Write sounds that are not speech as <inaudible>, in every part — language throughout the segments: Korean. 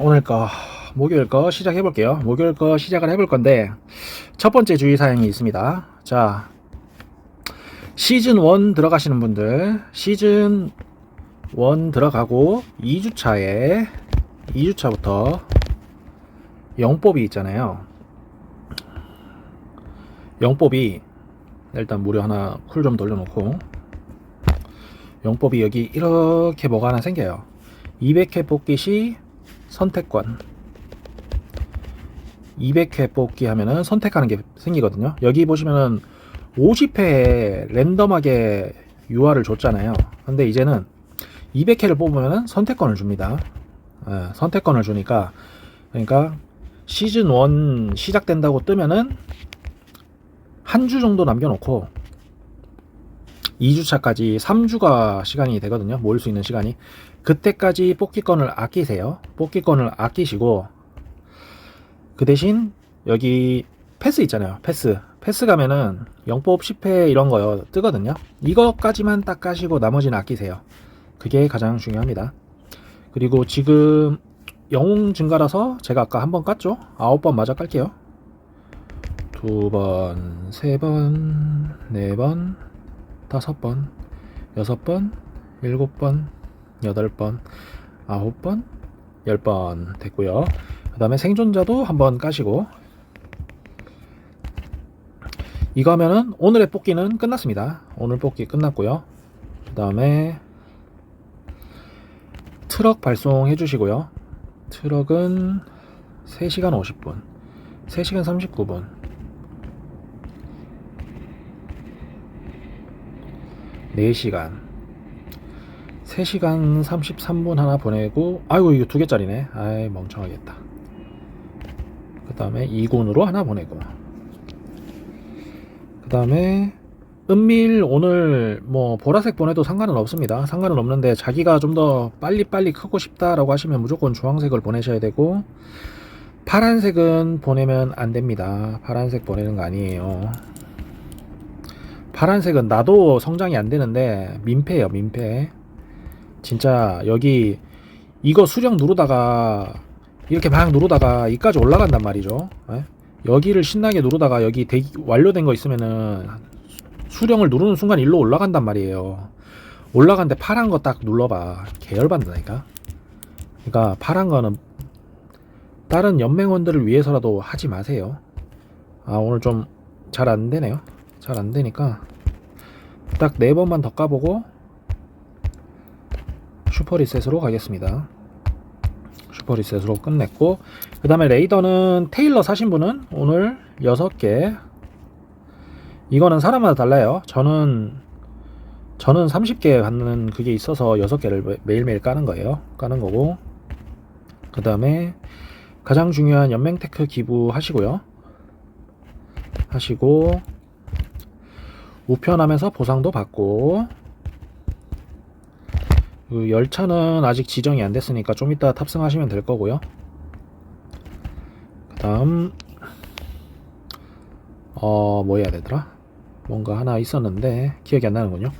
오늘 거 목요일 거 시작해 볼게요. 목요일 거 시작을 해볼 건데 첫 번째 주의 사항이 있습니다. 자 시즌 1 들어가시는 분들 시즌 1 들어가고 2주차에 2주차부터 영법이 있잖아요. 영법이 일단 무료 하나 쿨 좀 돌려놓고 영법이 여기 이렇게 뭐가 하나 생겨요. 200회 뽑기 시 선택권 200회 뽑기 하면은 선택하는 게 생기거든요. 여기 보시면은 50회에 랜덤하게 UR을 줬잖아요. 근데 이제는 200회를 뽑으면은 선택권을 줍니다. 예, 선택권을 주니까 그러니까 시즌 1 시작된다고 뜨면은 한 주 정도 남겨놓고 2주차까지 3주가 시간이 되거든요. 모일 수 있는 시간이. 그때까지 뽑기권을 아끼세요. 뽑기권을 아끼시고 그 대신 여기 패스 있잖아요. 패스. 패스 가면은 영법 10회 이런 거 뜨거든요. 이거까지만 딱 까시고 나머지는 아끼세요. 그게 가장 중요합니다. 그리고 지금 영웅 증가라서 제가 아까 한 번 깠죠? 아홉 번 맞아 깔게요. 두 번, 세 번, 네 번, 다섯 번, 여섯 번, 일곱 번, 여덟 번, 아홉 번, 열 번 됐고요. 그 다음에 생존자도 한번 까시고 이거 하면은 오늘의 뽑기는 끝났습니다. 오늘 뽑기 끝났고요. 그 다음에 트럭 발송해 주시고요. 트럭은 3시간 50분, 3시간 39분. 4시간 3시간 33분 하나 보내고 아이고 이거 두 개짜리네. 아이 멍청하겠다. 그 다음에 2군으로 하나 보내고. 그 다음에 은밀 오늘 뭐 보라색 보내도 상관은 없습니다. 상관은 없는데 자기가 좀 더 빨리빨리 크고 싶다라고 하시면 무조건 주황색을 보내셔야 되고 파란색은 보내면 안 됩니다. 파란색 보내는 거 아니에요. 파란색은 나도 성장이 안 되는데 민폐예요 민폐 진짜 여기 이거 수령 누르다가 이렇게 막 누르다가 이까지 올라간단 말이죠. 예? 여기를 신나게 누르다가 여기 대기 완료된 거 있으면은 수령을 누르는 순간 일로 올라간단 말이에요. 올라간데 파란 거 딱 눌러봐. 계열받는다니까. 그러니까 파란 거는 다른 연맹원들을 위해서라도 하지 마세요. 아 오늘 좀 잘 안 되네요. 잘 안 되니까 딱 네 번만 더 까보고 슈퍼 리셋으로 가겠습니다. 슈퍼 리셋으로 끝냈고 그 다음에 레이더는 테일러 사신 분은 오늘 6개 이거는 사람마다 달라요. 저는 저는 30개 받는 그게 있어서 6개를 매일매일 까는 거예요. 까는 거고 그 다음에 가장 중요한 연맹테크 기부 하시고요. 하시고 우편하면서 보상도 받고 그 열차는 아직 지정이 안 됐으니까 좀 이따 탑승하시면 될 거고요. 그 다음 어 뭐 해야 되더라? 뭔가 하나 있었는데 기억이 안 나는군요.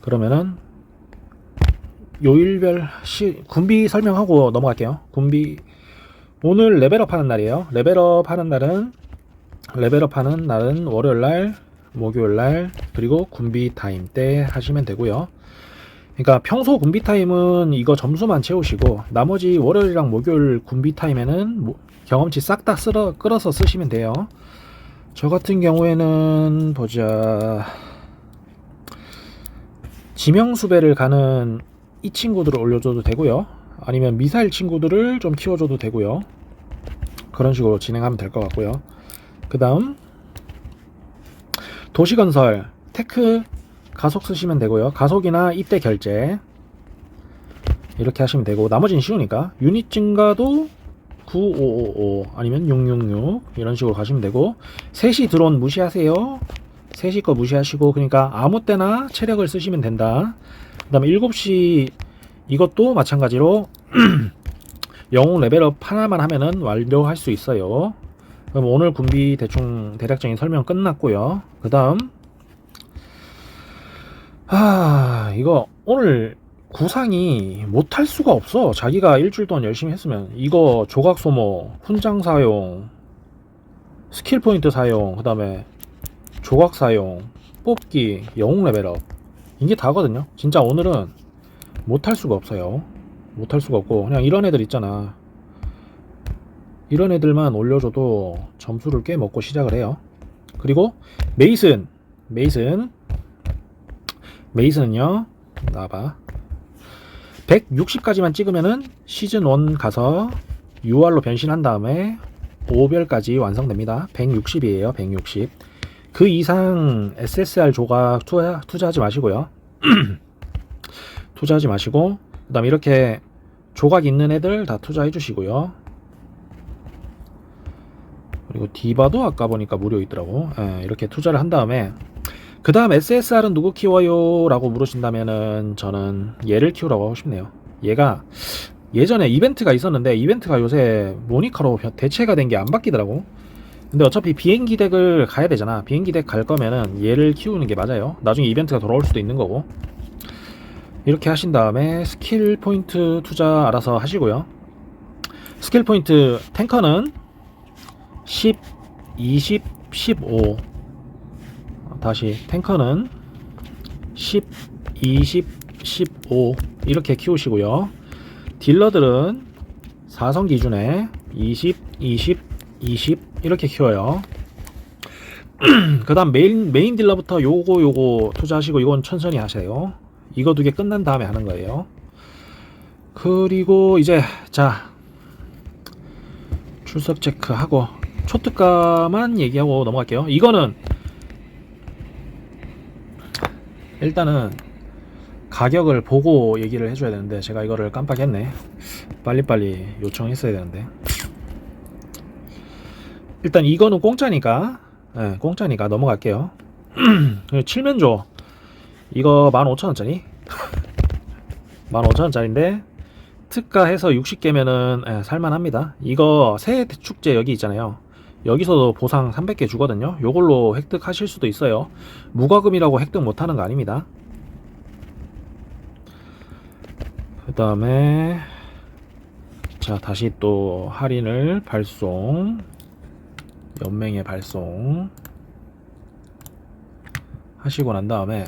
그러면은 요일별 시 군비 설명하고 넘어갈게요. 군비 오늘 레벨업 하는 날이에요. 레벨업 하는 날은 레벨업 하는 날은 월요일 날, 목요일 날, 그리고 군비 타임 때 하시면 되고요. 그러니까 평소 군비 타임은 이거 점수만 채우시고 나머지 월요일이랑 목요일 군비 타임에는 뭐 경험치 싹 다 쓸어 끌어서 쓰시면 돼요. 저 같은 경우에는 보자 지명수배를 가는 이 친구들을 올려줘도 되고요. 아니면 미사일 친구들을 좀 키워줘도 되고요. 그런 식으로 진행하면 될 것 같고요. 그 다음 도시건설 테크 가속 쓰시면 되고요. 가속이나 입대 결제 이렇게 하시면 되고 나머지는 쉬우니까 유닛 증가도 9555 아니면 666 이런 식으로 가시면 되고 3시 드론 무시하세요. 3시 거 무시하시고 그러니까 아무 때나 체력을 쓰시면 된다. 그 다음에 7시 이것도 마찬가지로 <clears throat> 영웅 레벨업 하나만 하면은 완료할 수 있어요. 그럼 오늘 군비 대충 대략적인 설명 끝났고요. 그 다음 아 이거 오늘 구상이 못할 수가 없어. 자기가 일주일 동안 열심히 했으면 이거 조각 소모, 훈장 사용, 스킬 포인트 사용, 그 다음에 조각 사용, 뽑기, 영웅 레벨업 이게 다거든요. 진짜 오늘은 못할 수가 없어요. 못할 수가 없고 그냥 이런 애들 있잖아. 이런 애들만 올려줘도 점수를 꽤 먹고 시작을 해요. 그리고 메이슨, 메이슨, 메이슨은요. 나와봐. 160까지만 찍으면은 시즌 1 가서 UR로 변신한 다음에 5별까지 완성됩니다. 160이에요. 160. 그 이상 SSR 조각 투자, 투자하지 마시고요. <clears throat> 투자하지 마시고 그 다음에 이렇게 조각 있는 애들 다 투자해 주시고요. 그리고 디바도 아까 보니까 무료 있더라고. 예, 이렇게 투자를 한 다음에 그 다음 SSR은 누구 키워요? 라고 물으신다면은 저는 얘를 키우라고 하고 싶네요. 얘가 예전에 이벤트가 있었는데 이벤트가 요새 모니카로 변- 대체가 된 게 안 바뀌더라고. 근데 어차피 비행기 덱을 가야 되잖아. 비행기 덱 갈 거면은 얘를 키우는 게 맞아요. 나중에 이벤트가 돌아올 수도 있는 거고. 이렇게 하신 다음에 스킬 포인트 투자 알아서 하시고요. 스킬 포인트 탱커는 10, 20, 15. 다시 탱커는 10, 20, 15 이렇게 키우시고요. 딜러들은 4성 기준에 20, 20, 20 이렇게 키워요. <clears throat> 그 다음 메인, 메인 딜러부터 요거 요거 투자하시고 이건 천천히 하세요. 이거 두 개 끝난 다음에 하는 거예요. 그리고 이제 자 출석 체크하고 초특가만 얘기하고 넘어갈게요. 이거는 일단은 가격을 보고 얘기를 해줘야 되는데 제가 이거를 깜빡했네. 빨리빨리 요청했어야 되는데. 일단 이거는 공짜니까 네, 공짜니까 넘어갈게요. <clears throat> 칠면조 이거 15,000원짜리 15,000원짜리인데 <laughs> 특가해서 60개면은 예, 살만합니다. 이거 새해 축제 여기 있잖아요. 여기서도 보상 300개 주거든요. 요걸로 획득하실 수도 있어요. 무과금이라고 획득 못하는 거 아닙니다. 그 다음에 자 다시 또 할인을 발송 연맹에 발송 하시고 난 다음에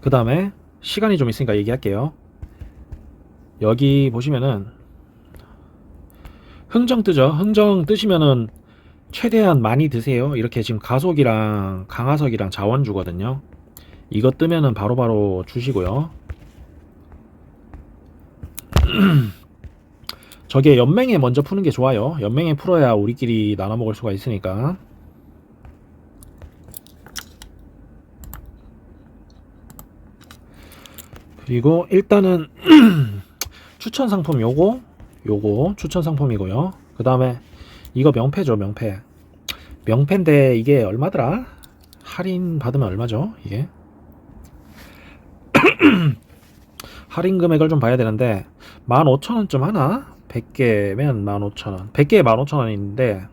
그 다음에 시간이 좀 있으니까 얘기할게요. 여기 보시면은 흥정 뜨죠. 흥정 뜨시면은 최대한 많이 드세요. 이렇게 지금 가속이랑 강화석이랑 자원 주거든요. 이거 뜨면은 바로 바로 주시고요. <clears throat> 저게 연맹에 먼저 푸는 게 좋아요. 연맹에 풀어야 우리끼리 나눠 먹을 수가 있으니까. 그리고 일단은 <clears throat> 추천 상품 요거 요거 추천 상품이고요. 그 다음에 이거 명패죠 명패. 명패인데 이게 얼마더라? 할인 받으면 얼마죠? 이게 <clears throat> 할인 금액을 좀 봐야 되는데 15,000원쯤 하나? 100개면 15,000원 100개에 15,000원인데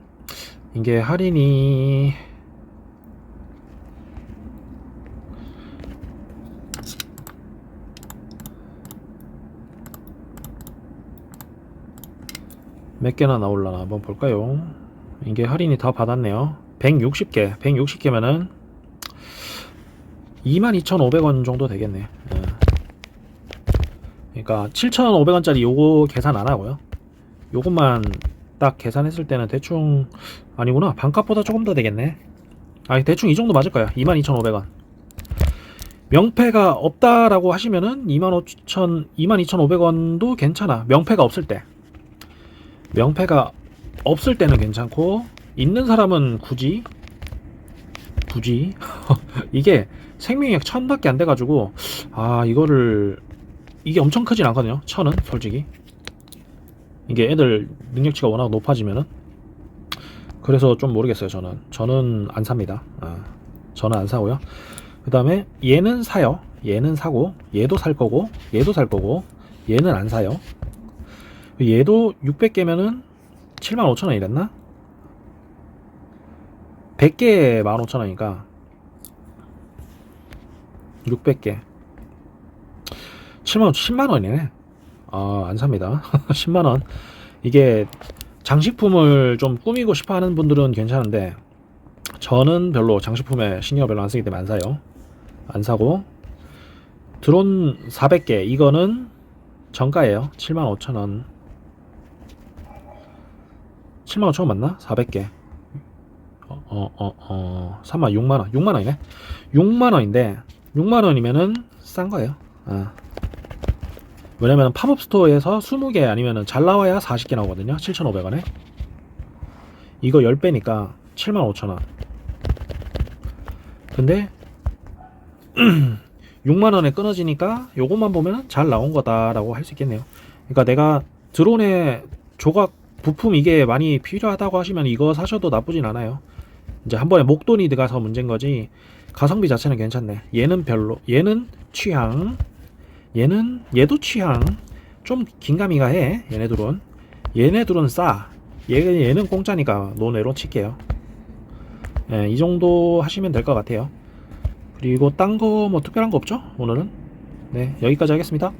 이게 할인이 몇 개나 나올라나 한번 볼까요? 이게 할인이 다 받았네요. 160개, 160개면은 22,500원 정도 되겠네. 예. 그러니까 7,500원짜리 요거 계산 안 하고요. 요것만 딱 계산했을 때는 대충 아니구나. 반값보다 조금 더 되겠네. 아, 대충 이 정도 맞을 거야. 22,500원. 명패가 없다라고 하시면은 25,000, 22,500원도 괜찮아. 명패가 없을 때. 명패가 없을 때는 괜찮고 있는 사람은 굳이 굳이? <laughs> 이게 생명력 천밖에 안 돼가지고 아 이거를 이게 엄청 크진 않거든요 천은 솔직히. 이게 애들 능력치가 워낙 높아지면은. 그래서 좀 모르겠어요 저는. 저는 안 삽니다. 아, 저는 안 사고요. 그 다음에 얘는 사요. 얘는 사고 얘도 살 거고 얘도 살 거고 얘는 안 사요 얘도 600개면은 75,000원 이랬나? 100개에 15,000원이니까 600개. 7만원 10만원이네. 아 안삽니다. 10만원. <laughs> 이게 장식품을 좀 꾸미고 싶어 하는 분들은 괜찮은데 저는 별로 장식품에 신경을 별로 안 쓰기 때문에 안 사요. 안 사고. 드론 400개. 이거는 정가예요. 75,000원 75,000원 맞나? 400개. 어, 어, 어, 어, 3만 6만원. 6만원이네? 6만원인데 6만원이면은 싼 거예요. 아. 왜냐면 팝업 스토어에서 20개 아니면은 잘 나와야 40개 나오거든요. 7,500원에. 이거 10배니까 75,000원. 근데 <clears throat> 6만원에 끊어지니까 요것만 보면 잘 나온 거다 라고 할 수 있겠네요. 그러니까 내가 드론에 조각 부품 이게 많이 필요하다고 하시면 이거 사셔도 나쁘진 않아요. 이제 한 번에 목돈이 들어가서 문제인 거지 가성비 자체는 괜찮네. 얘는 별로 얘는 취향 얘는 얘도 취향. 좀 긴가미가 해 얘네들은. 얘네들은 싸. 얘, 얘는 공짜니까 논외로 칠게요. 예, 이 정도 하시면 될 것 같아요. 그리고 딴 거 뭐 특별한 거 없죠? 오늘은? 네 여기까지 하겠습니다